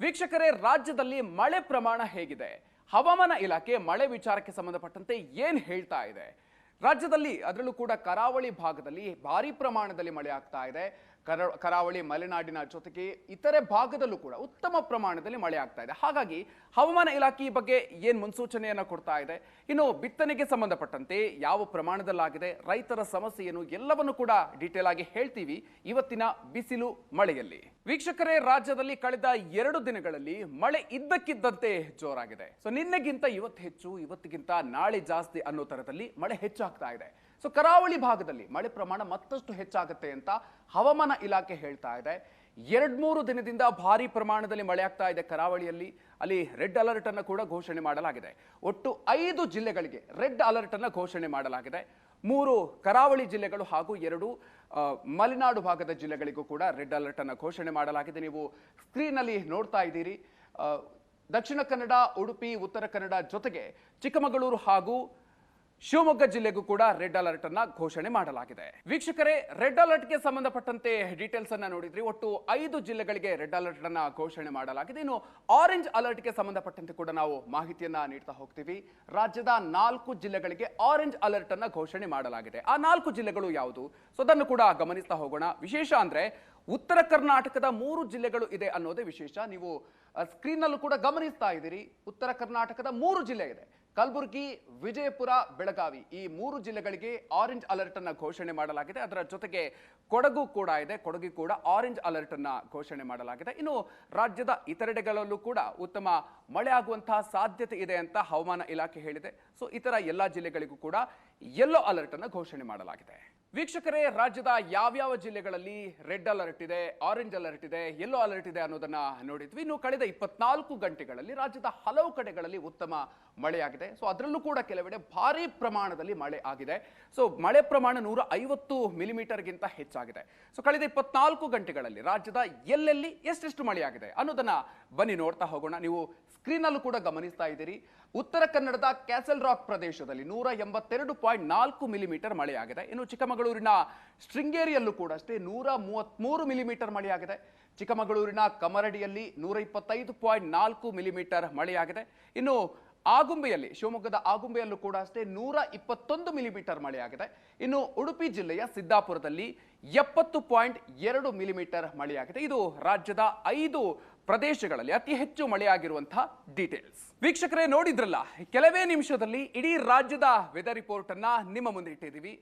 ವೀಕ್ಷಕರೇ, ರಾಜ್ಯದಲ್ಲಿ ಮಳೆ ಪ್ರಮಾಣ ಹೇಗಿದೆ. ಹವಾಮಾನ ಇಲಾಖೆ ಮಳೆ ವಿಚಾರಕ್ಕೆ ಸಂಬಂಧಪಟ್ಟಂತೆ ಏನ್ ಹೇಳ್ತಾ ಇದೆ? ರಾಜ್ಯದಲ್ಲಿ, ಅದರಲ್ಲೂ ಕೂಡ ಕರಾವಳಿ ಭಾಗದಲ್ಲಿ ಭಾರಿ ಪ್ರಮಾಣದಲ್ಲಿ ಮಳೆ ಆಗ್ತಾ ಇದೆ. ಕರ, ಕರಾವಳಿ, ಮಲೆನಾಡಿನ ಜೊತೆಗೆ ಇತರೆ ಭಾಗದಲ್ಲೂ ಕೂಡ ಉತ್ತಮ ಪ್ರಮಾಣದಲ್ಲಿ ಮಳೆ ಆಗ್ತಾ ಇದೆ. ಹಾಗಾಗಿ ಹವಾಮಾನ ಇಲಾಖೆ ಈ ಬಗ್ಗೆ ಏನು ಮುನ್ಸೂಚನೆಯನ್ನು ಕೊಡ್ತಾ ಇದೆ? ಇನ್ನು ಬಿತ್ತನೆಗೆ ಸಂಬಂಧಪಟ್ಟಂತೆ ಯಾವ ಪ್ರಮಾಣದಲ್ಲಾಗಿದೆ? ರೈತರ ಸಮಸ್ಯೆ ಏನು ಎಲ್ಲವನ್ನು ಕೂಡ ಡೀಟೇಲ್ ಆಗಿ ಹೇಳ್ತೀವಿ ಇವತ್ತಿನ ಬಿಸಿಲು ಮಳೆಯಲ್ಲಿ. ವೀಕ್ಷಕರೇ, ರಾಜ್ಯದಲ್ಲಿ ಕಳೆದ ಎರಡು ದಿನಗಳಲ್ಲಿ ಮಳೆ ಇದ್ದಕ್ಕಿದ್ದಂತೆ ಜೋರಾಗಿದೆ. ಸೊ ನಿನ್ನೆಗಿಂತ ಇವತ್ತು ಹೆಚ್ಚು, ಇವತ್ತಿಗಿಂತ ನಾಳೆ ಜಾಸ್ತಿ ಅನ್ನೋ ತರದಲ್ಲಿ ಮಳೆ ಹೆಚ್ಚಾಗ್ತಾ ಇದೆ. ಸೊ ಕರಾವಳಿ ಭಾಗದಲ್ಲಿ ಮಳೆ ಪ್ರಮಾಣ ಮತ್ತಷ್ಟು ಹೆಚ್ಚಾಗುತ್ತೆ ಅಂತ ಹವಾಮಾನ ಇಲಾಖೆ ಹೇಳ್ತಾ ಇದೆ. ಎರಡ್ ಮೂರು ದಿನದಿಂದ ಭಾರಿ ಪ್ರಮಾಣದಲ್ಲಿ ಮಳೆ ಆಗ್ತಾ ಇದೆ ಕರಾವಳಿಯಲ್ಲಿ. ಅಲ್ಲಿ ರೆಡ್ ಅಲರ್ಟ್ ಅನ್ನು ಕೂಡ ಘೋಷಣೆ ಮಾಡಲಾಗಿದೆ. ಒಟ್ಟು ಐದು ಜಿಲ್ಲೆಗಳಿಗೆ ರೆಡ್ ಅಲರ್ಟ್ ಅನ್ನು ಘೋಷಣೆ ಮಾಡಲಾಗಿದೆ. ಮೂರು ಕರಾವಳಿ ಜಿಲ್ಲೆಗಳು ಹಾಗೂ ಎರಡು ಮಲೆನಾಡು ಭಾಗದ ಜಿಲ್ಲೆಗಳಿಗೂ ಕೂಡ ರೆಡ್ ಅಲರ್ಟ್ ಅನ್ನು ಘೋಷಣೆ ಮಾಡಲಾಗಿದೆ. ನೀವು ಸ್ಕ್ರೀನ್ ಅಲ್ಲಿ ನೋಡ್ತಾ ಇದ್ದೀರಿ. ದಕ್ಷಿಣ ಕನ್ನಡ, ಉಡುಪಿ, ಉತ್ತರ ಕನ್ನಡ ಜೊತೆಗೆ ಚಿಕ್ಕಮಗಳೂರು ಹಾಗೂ ಶಿವಮೊಗ್ಗ ಜಿಲ್ಲೆಗೂ ಕೂಡ ರೆಡ್ ಅಲರ್ಟ್ ಅನ್ನ ಘೋಷಣೆ ಮಾಡಲಾಗಿದೆ. ವೀಕ್ಷಕರೇ, ರೆಡ್ ಅಲರ್ಟ್ಗೆ ಸಂಬಂಧಪಟ್ಟಂತೆ ಡೀಟೇಲ್ಸ್ ಅನ್ನ ನೋಡಿದ್ರಿ. ಒಟ್ಟು ಐದು ಜಿಲ್ಲೆಗಳಿಗೆ ರೆಡ್ ಅಲರ್ಟ್ ಅನ್ನ ಘೋಷಣೆ ಮಾಡಲಾಗಿದೆ. ಇನ್ನು ಆರೆಂಜ್ ಅಲರ್ಟ್ಗೆ ಸಂಬಂಧಪಟ್ಟಂತೆ ಕೂಡ ನಾವು ಮಾಹಿತಿಯನ್ನ ನೀಡ್ತಾ ಹೋಗ್ತೀವಿ. ರಾಜ್ಯದ ನಾಲ್ಕು ಜಿಲ್ಲೆಗಳಿಗೆ ಆರೆಂಜ್ ಅಲರ್ಟ್ ಅನ್ನ ಘೋಷಣೆ ಮಾಡಲಾಗಿದೆ. ಆ ನಾಲ್ಕು ಜಿಲ್ಲೆಗಳು ಯಾವುದು? ಸೊ ಅದನ್ನು ಕೂಡ ಗಮನಿಸ್ತಾ ಹೋಗೋಣ. ವಿಶೇಷ ಅಂದ್ರೆ ಉತ್ತರ ಕರ್ನಾಟಕದ ಮೂರು ಜಿಲ್ಲೆಗಳು ಇದೆ ಅನ್ನೋದೇ ವಿಶೇಷ. ನೀವು ಸ್ಕ್ರೀನ್ ಅಲ್ಲೂ ಕೂಡ ಗಮನಿಸ್ತಾ ಇದ್ದೀರಿ. ಉತ್ತರ ಕರ್ನಾಟಕದ ಮೂರು ಜಿಲ್ಲೆ ಇದೆ. ಕಲಬುರಗಿ ವಿಜಯಪುರ ಬೆಳಗಾವಿ ಈ ಮೂರು ಜಿಲ್ಲೆಗಳಿಗೆ ಆರೆಂಜ್ ಅಲರ್ಟ್ ಅನ್ನ ಘೋಷಣೆ ಮಾಡಲಾಗಿದೆ. ಅದರ ಜೊತೆಗೆ ಕೊಡಗು ಕೂಡ ಇದೆ. ಕೊಡಗು ಕೂಡ ಆರೆಂಜ್ ಅಲರ್ಟ್ ಅನ್ನ ಘೋಷಣೆ ಮಾಡಲಾಗಿದೆ. ಇನ್ನು ರಾಜ್ಯದ ಇತರೆಡೆಗಳಲ್ಲೂ ಕೂಡ ಉತ್ತಮ ಮಳೆ ಆಗುವಂತಹ ಸಾಧ್ಯತೆ ಇದೆ ಅಂತ ಹವಾಮಾನ ಇಲಾಖೆ ಹೇಳಿದೆ. ಸೊ ಇತರ ಎಲ್ಲಾ ಜಿಲ್ಲೆಗಳಿಗೂ ಕೂಡ ಯೆಲ್ಲೋ ಅಲರ್ಟ್ ಅನ್ನು ಘೋಷಣೆ ಮಾಡಲಾಗಿದೆ. ವೀಕ್ಷಕರೇ, ರಾಜ್ಯದ ಯಾವ್ಯಾವ ಜಿಲ್ಲೆಗಳಲ್ಲಿ ರೆಡ್ ಅಲರ್ಟ್ ಇದೆ, ಆರೆಂಜ್ ಅಲರ್ಟ್ ಇದೆ ಯೆಲ್ಲೋ ಅಲರ್ಟ್ ಇದೆ ಅನ್ನೋದನ್ನ ನೋಡಿದ್ವಿ. ಇನ್ನು ಕಳೆದ ಇಪ್ಪತ್ನಾಲ್ಕು ಗಂಟೆಗಳಲ್ಲಿ ರಾಜ್ಯದ ಹಲವು ಕಡೆಗಳಲ್ಲಿ ಉತ್ತಮ ಮಳೆಯಾಗಿದೆ. ಸೊ ಅದರಲ್ಲೂ ಕೂಡ ಕೆಲವೆಡೆ ಭಾರಿ ಪ್ರಮಾಣದಲ್ಲಿ ಮಳೆ ಆಗಿದೆ. ಸೊ ಮಳೆ ಪ್ರಮಾಣ ನೂರ ಐವತ್ತು ಮಿಲಿಮೀಟರ್ಗಿಂತ ಹೆಚ್ಚಾಗಿದೆ. ಸೊ ಕಳೆದ ಇಪ್ಪತ್ನಾಲ್ಕು ಗಂಟೆಗಳಲ್ಲಿ ರಾಜ್ಯದ ಎಲ್ಲೆಲ್ಲಿ ಎಷ್ಟೆಷ್ಟು ಮಳೆಯಾಗಿದೆ ಅನ್ನೋದನ್ನ ಬನ್ನಿ ನೋಡ್ತಾ ಹೋಗೋಣ. ನೀವು ಸ್ಕ್ರೀನ್ ಅಲ್ಲೂ ಕೂಡ ಗಮನಿಸ್ತಾ ಇದ್ದೀರಿ. ಉತ್ತರ ಕನ್ನಡದ ಕ್ಯಾಸಲ್ ರಾಕ್ ಪ್ರದೇಶದಲ್ಲಿ ನೂರ ಎಂಬತ್ತೆರಡು ಪಾಯಿಂಟ್ ನಾಲ್ಕು ಮಿಲಿಮೀಟರ್ ಮಳೆಯಾಗಿದೆ. ಇನ್ನು ಚಿಕ್ಕಮಗಳೂರಿನ ಶೃಂಗೇರಿಯಲ್ಲೂ ಕೂಡ ಅಷ್ಟೇ ನೂರ ಮೂವತ್ತ್ಮೂರು ಮಿಲಿಮೀಟರ್ ಮಳೆಯಾಗಿದೆ. ಚಿಕ್ಕಮಗಳೂರಿನ ಕಮರಡಿಯಲ್ಲಿ ನೂರ ಇಪ್ಪತ್ತೈದು ಪಾಯಿಂಟ್ ನಾಲ್ಕು ಮಿಲಿಮೀಟರ್ ಮಳೆಯಾಗಿದೆ. ಇನ್ನು ಆಗುಂಬೆಯಲ್ಲಿ, ಶಿವಮೊಗ್ಗದ ಆಗುಂಬೆಯಲ್ಲೂ ಕೂಡ ಅಷ್ಟೇ ನೂರ ಇಪ್ಪತ್ತೊಂದು ಮಿಲಿಮೀಟರ್ ಮಳೆಯಾಗಿದೆ. ಇನ್ನು ಉಡುಪಿ ಜಿಲ್ಲೆಯ ಸಿದ್ದಾಪುರದಲ್ಲಿ ಎಪ್ಪತ್ತು ಪಾಯಿಂಟ್ ಎರಡು ಮಿಲಿಮೀಟರ್ ಮಳೆಯಾಗಿದೆ. ಇದು ರಾಜ್ಯದ ಐದು ಪ್ರದೇಶಗಳಲ್ಲಿ ಅತಿ ಹೆಚ್ಚು ಮಳೆಯಾಗಿರುವಂತಹ ಡೀಟೇಲ್ಸ್ ವೀಕ್ಷಕರೇ ನೋಡಿದ್ರಲ್ಲ, ಕೆಲವೇ ನಿಮಿಷದಲ್ಲಿ ಇಡೀ ರಾಜ್ಯದ ವೆದರ್ ರಿಪೋರ್ಟ್ ಅನ್ನ ನಿಮ್ಮ ಮುಂದೆ ಇಟ್ಟಿದ್ದೀವಿ.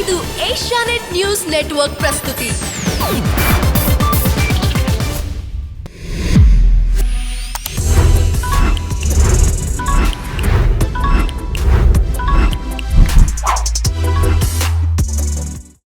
ಇದು ಏಷ್ಯಾನೆಟ್ ನ್ಯೂಸ್ ನೆಟ್ವರ್ಕ್ ಪ್ರಸ್ತುತಿ.